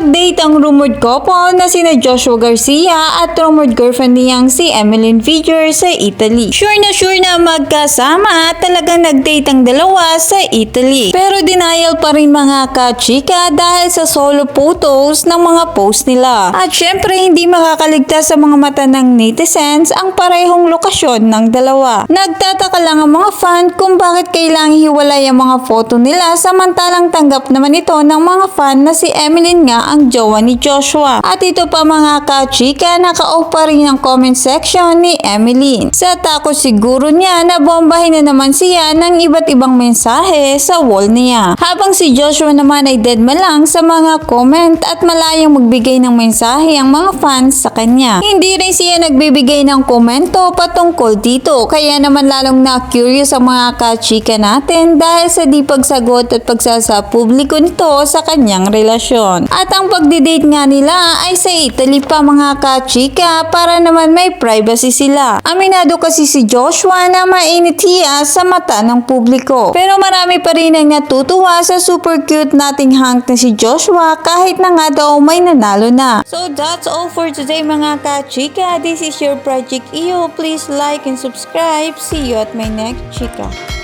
Nag-date ang rumored couple na sina Joshua Garcia at rumored girlfriend niyang si Emeline Figure sa Italy. Sure na sure na magkasama at talagang nag-date ang dalawa sa Italy. Pero denial pa rin mga kachika dahil sa solo photos ng mga post nila. At syempre hindi makakaligtas sa mga mata ng netizens ang parehong lokasyon ng dalawa. Nagtataka lang ang mga fan kung bakit kailangang hiwalay ang mga photo nila samantalang tanggap naman ito ng mga fan na si Emeline nga ang jowa ni Joshua. At ito pa mga kachika, naka-off pa rin ang comment section ni Emeline. Sa tako siguro niya na bombahin na naman siya ng iba't ibang mensahe sa wall niya. Habang si Joshua naman ay dead man lang sa mga comment at malayang magbigay ng mensahe ang mga fans sa kanya. Hindi rin siya nagbibigay ng komento patungkol dito. Kaya naman lalong na curious ang mga kachika natin dahil sa di pagsagot at pagsasa publiko nito sa kanyang relasyon. At ang pagdidate nga nila ay sa Italy pa mga kachika para naman may privacy sila. Aminado kasi si Joshua na mainit hiya sa mata ng publiko. Pero marami pa rin ang natutuwa sa super cute nating hank na si Joshua kahit na nga daw may nanalo na. So that's all for today mga kachika. This is your Project EO. Please like and subscribe. See you at my next chika.